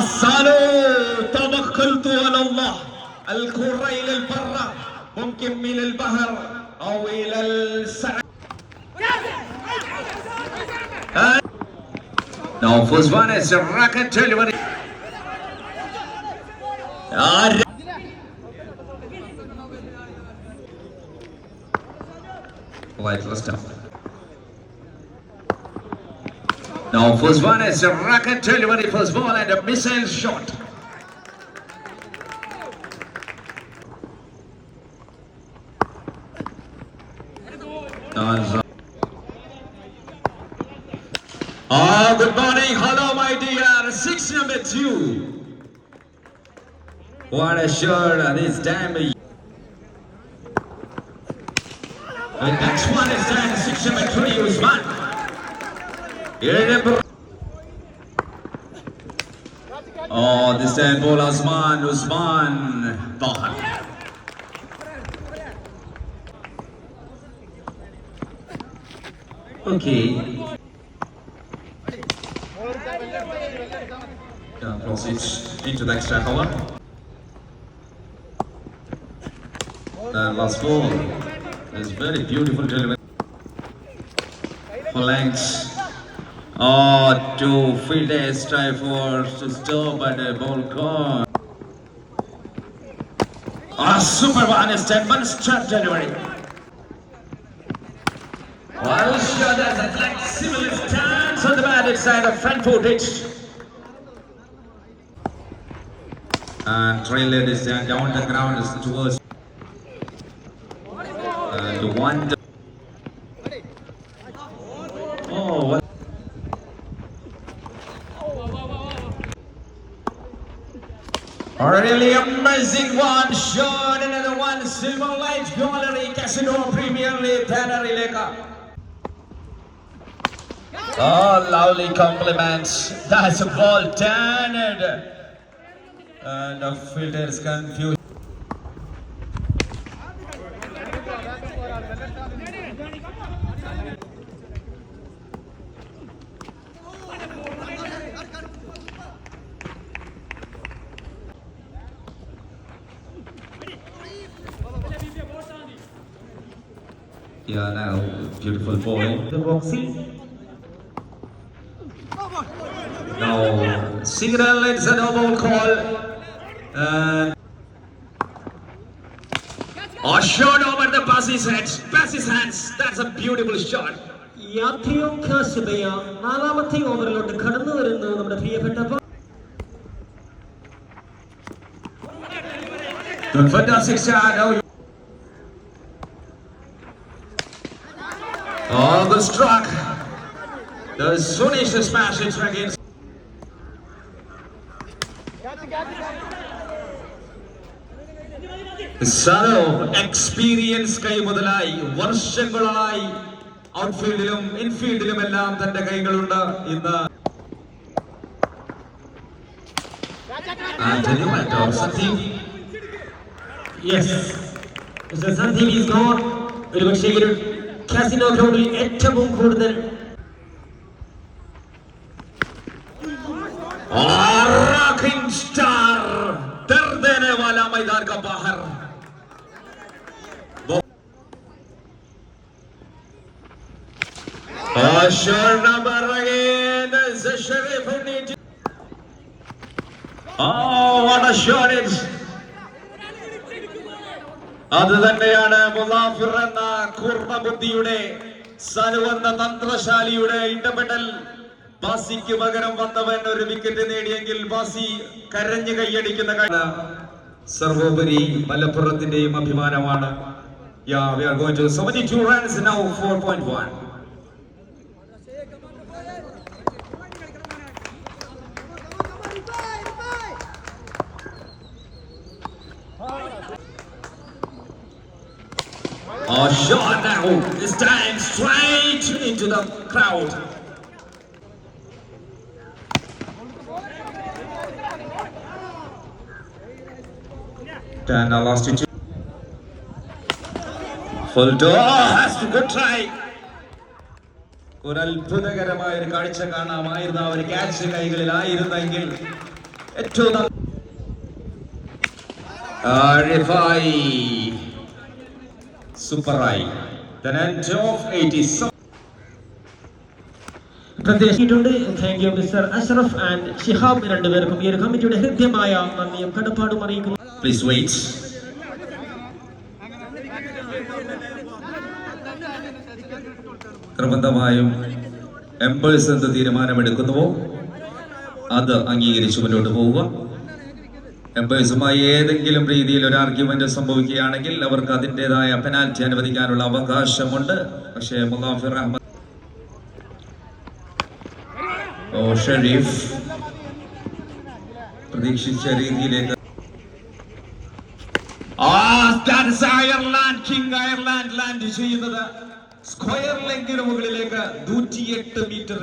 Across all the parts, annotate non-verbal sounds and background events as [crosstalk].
صالوا توكلت على الله الكرة إلى البر ممكن من البحر أو إلى السعر آه. Now first one is a rocket delivery. Right, let's stop. Now first one is a rocket delivery first ball and a missile shot. Now, Oh, ah, good morning. Hello, my dear. Six number two. What a shot this time. The next one is then six number three, Usman. Number. Oh, this time ball Usman, Usman. Bahar. Okay. Yeah, proceeds into the extra cover. The last ball is very beautiful delivery. For lengths. Oh, two fielders try for to stop but the ball gone. Ah, super one is 10 minutes trap delivery. Well shot as a flexible stance on the bad side of front footage. And trailer is down, the ground is towards and one. Oh, what? A really amazing one shot, another one silver light gallery casino Premier League Tannerileka. Oh, lovely compliments. That's a ball turned. And the fielder is confused. Yeah, now beautiful bowling. The boxing. No signal. It's a no ball call. And a shot over the pass's head. Pass's hands. That's a beautiful shot. യാത്രയും കാശുബയ നാലാമത്തെ ഓവറിലോട്ട് കടന്നു വരുന്നു നമ്മുടെ പ്രിയപ്പെട്ട പ- The fantastic shot. Now Oh, good struck. The Sunish smash it against. Suno experience കൈ മുതലായി വർഷങ്ങളായി ഔട്ട്ഫീൽഡിലും ഇൻഫീൽഡിലും എല്ലാം തന്റെ കൈകളുണ്ട് ഇന്ന് ആന്റണി മറ്റോ Sandeep yes mister Sandeep is gone ഒരു പക്ഷേ ഒരു കാസിനോ ഗ്രൗണ്ടിൽ ഏറ്റവും കൂടുതൽ और रॉकिंग स्टार दर देने वाला मैदान का बाहर और shot number again is Sharif Uniti. Oh, what a shot it! അത് തന്നെയാണ് മുലാഫിർ എന്ന കൂർമ്മബുദ്ധിയുടെ സനുവന്ന തന്ത്രശാലിയുടെ ഇടപെടൽ. ബാസിക്ക് പകരം വന്നവൻ ഒരു വിക്കറ്റ് നേടിയെങ്കിൽ ബാസി കരഞ്ഞു കൈയടിക്കുന്ന സർവോപരി മലപ്പുറത്തിന്റെയും അഭിമാനമാണ്. Yeah, we are going to 72 runs now, 4.1. A shot now, this time straight into the crowd. And last two. Full door has to good try. ഒരു അത്ഭുതകരമായ ഒരു കാഴ്ച കാണാമായിരുന്ന ആ ഒരു ക്യാച്ച് കൈകളിലായിരുന്നെങ്കിൽ ഏറ്റവും ന- ആ, റിഫായി സൂപ്പറായി. Then end of 87. പ്രത്യേകിച്ചിട്ടുണ്ട്. Thank you mister Ashraf and Shihab രണ്ടുപേർക്കും ഈ ഒരു കമ്മിറ്റിയുടെ ഹൃദ്യമായ നന്ദിയും കടപ്പാടും അറിയിക്കുന്നു. പ്ലീസ് വെയിറ്റ് നിർബന്ധമായും എംബേഴ്സ് എന്ത് തീരുമാനമെടുക്കുന്നുവോ അത് അംഗീകരിച്ച് മുന്നോട്ട് പോവുക. എംബേഴ്സുമായി ഏതെങ്കിലും രീതിയിൽ ഒരു ആർഗ്യുമെന്റ് സംഭവിക്കുകയാണെങ്കിൽ അവർക്ക് അതിന്റെതായ പെനാൽറ്റി അനുവദിക്കാനുള്ള അവകാശമുണ്ട്. പക്ഷേ മുലാഫിർ അഹമ്മദ് ഷെരീഫ് പ്രതീക്ഷിച്ച രീതിയിലേക്ക് അയർലാൻഡ് കിങ് അയർലാൻഡ് ലാൻഡ് ചെയ്യുന്നത് സ്ക്വയർ ലെങ്കിന് മുകളിലേക്ക് നൂറ്റിയെട്ട് metre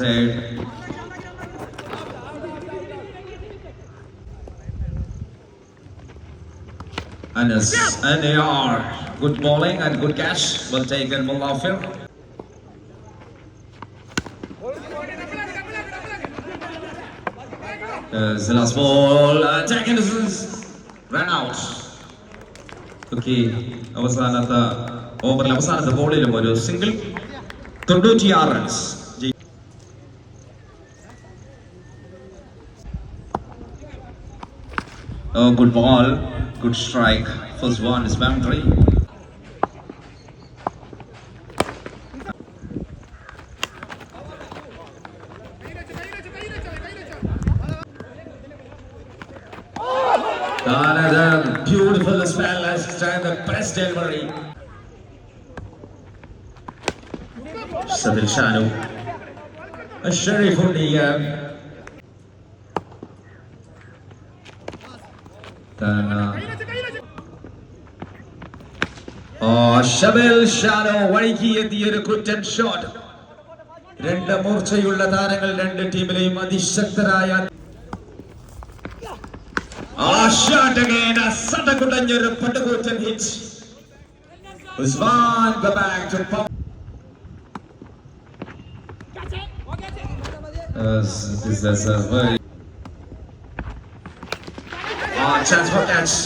inside. Anas and are good bowling and good catch. Well taken, Mulafir. There's the last ball. Uh, taken distance. Ran out. Okay അവസാനത്തെ ഓവറിൽ അവസാനത്തെ ബോളിലും ഒരു സിംഗിൾ തൊണ്ണൂറ്റിയാറ് runs Good ball, good strike. First one is boundary. Another beautiful spell as time the press delivery. Sadil Shanu. Sharif Hundiya. Then, uh, oh, ഷബൽ ഷാനോ വഴിക്ക് എത്തിയ ഒരു കുറ്റൻ shot രണ്ട് മൂർച്ചയുള്ള താരങ്ങൾ രണ്ട് ടീമിലെയും അതിശക്തരായ ആ shot again സതകുടഞ്ഞൊരു പട്ടുകൂറ്റൻ hit Usman go back to pump Yes, this is a very Ah, chance for catch.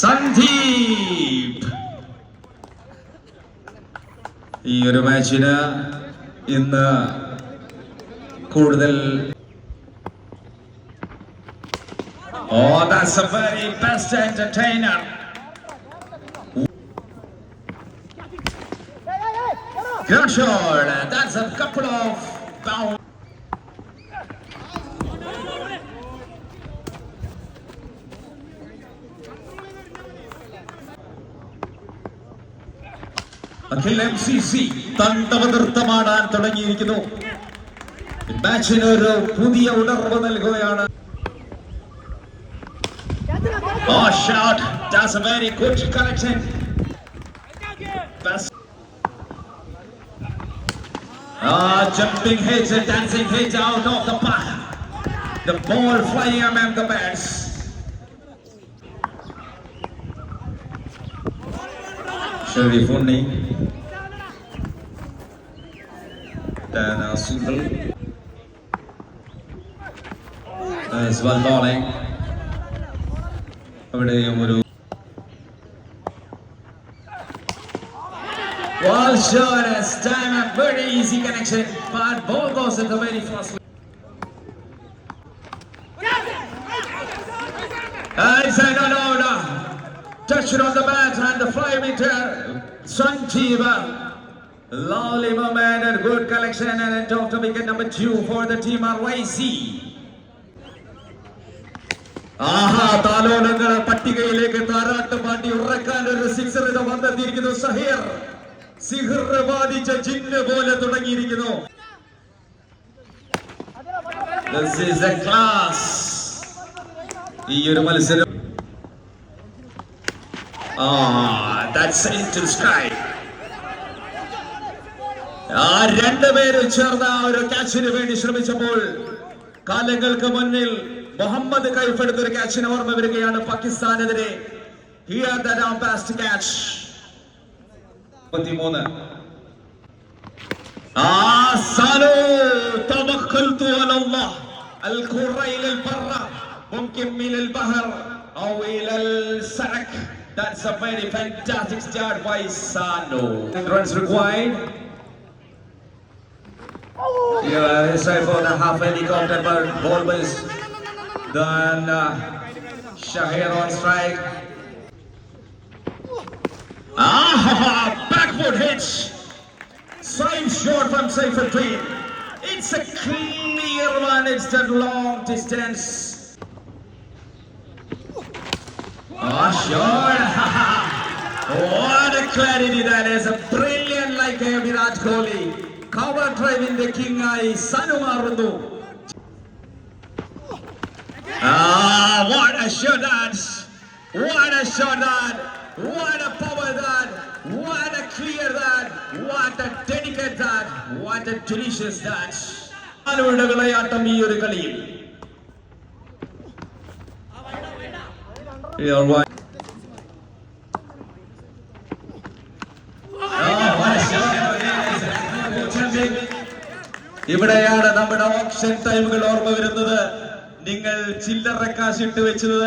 Sandeep ഈ ഒരു മാച്ചിന് ഇന്ന് കൂടുതൽ Oh, that's a very best entertainer. Good shot. That's a couple of bounds. Akhil M C C തണ്ടവ നൃത്തമാടാൻ തുടങ്ങിയിരിക്കുന്നു മാച്ചിന് ഒരു പുതിയ ഉണർവ് നൽകുകയാണ് Oh, shot. That's a very good connection. Best. Ah, jumping hits and dancing hits out of the park. The ball flying among the bats. Sharif Unni. Then uh, Sudal. As well bowling. അവിടെയും ഒരു Well, sure, as time a very easy connection, but ball goes in the very first. Inside on order, touch it on the bat and the five meter Sanjeeva. Lovely moment and good collection and end of the wicket number two for the team RYC. ആഹാ താലോലങ്ങൾ പട്ടികയിലേക്ക് താരാട്ട് പാട്ടി ഉറക്കാൻ ഒരു sixer ഇത് വന്നെത്തിയിരിക്കുന്നു സഹീർ സിഹിർ ബാധിച്ച ജിന്ന് പോലെ തുടങ്ങിയിരിക്കുന്നു. ഈ ഒരു മത്സരം ആ that's into sky. ആ രണ്ടുപേരും ചേർന്ന ഒരു ക്യാച്ചിന് വേണ്ടി ശ്രമിച്ചപ്പോൾ കാലങ്ങൾക്ക് മുന്നിൽ മുഹമ്മദ് കൈഫെടുത്ത ഒരു ക്യാച്ചിന് ഓർമ്മ വരികയാണ് പാകിസ്ഥാനെതിരെ. That's a very fantastic start by Sano. Runs required. Yeah, it's time for the half helicopter, but ball was then uh, Shahir on strike. Ah, ha backward hitch. Side shot from Saifuddin. It's a clear one. It's the long distance. Ah, oh, sure. [laughs] what a clarity that is. A brilliant like a Virat Kohli. Cover driving the king eye. Sanu മാറുന്നു. Ah, what a shot that. What a shot that. What a power that. What a clear that. What a delicate that. What a delicious that. അനുവിടെ വിളയാട്ടം ഈ ഒരു കളിയിൽ ഇവിടെയാണ് നമ്മുടെ option ടൈമുകൾ ഓർമ്മ വരുന്നത്. നിങ്ങൾ ചില്ലറ കാശിട്ട് വെച്ചത്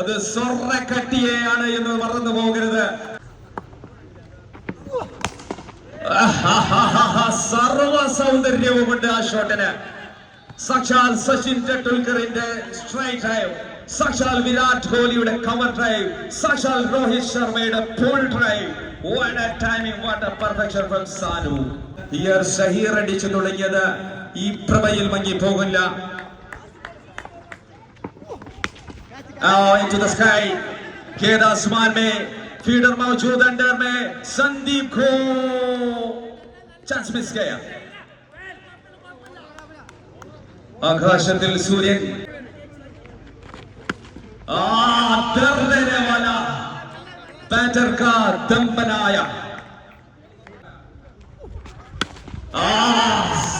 അത് സ്വർണക്കട്ടിയെയാണ് എന്ന് മറന്നു പോകരുത്. സർവ സൗന്ദര്യവുമുണ്ട് ആ ഷോട്ടിന്. സാക്ഷാൽ സച്ചിൻ ടെണ്ടുൽക്കറിന്റെ സ്ട്രൈറ്റ് ഡ്രൈവ് സാക്ഷാൽ വിരാട് കോഹ്ലിയുടെ കവർ ഡ്രൈവ് സാക്ഷാൽ രോഹിത് ശർമ്മയുടെ full drive what a timing what a perfection from Sanu year Shaheer അടിച്ചു തുടങ്ങിയത് ഈ പ്രഭയിൽ മങ്ങി പോകില്ല ആകാശത്തിൽ സൂര്യൻ. ആ ദർദനവല ബാറ്റർ കാ ദമ്പനായ. ആ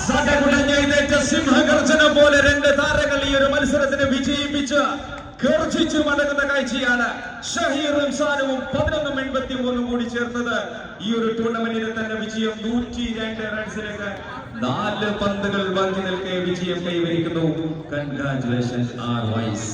സടകുടഞ്ഞ സിംഹഗർജന പോലെ രണ്ട് താരങ്ങൾ ഈ ഒരു മത്സരത്തിന് വിജയിപ്പിച്ച് ഗർജിച്ചു മടങ്ങുന്ന കാഴ്ചയാണ് ഷഹീറും സാനുവും പതിനൊന്നും എൺപത്തി മൂന്നും കൂടി ചേർന്നത് ഈ ഒരു ടൂർണമെന്റിൽ തന്നെ വിജയം നൂറ്റി രണ്ട് റൺസിലേക്ക് നാല് പന്തുകൾ ബാക്കി നിൽക്കെ വിജയം കൈവരിക്കുന്നു. Congratulation R vice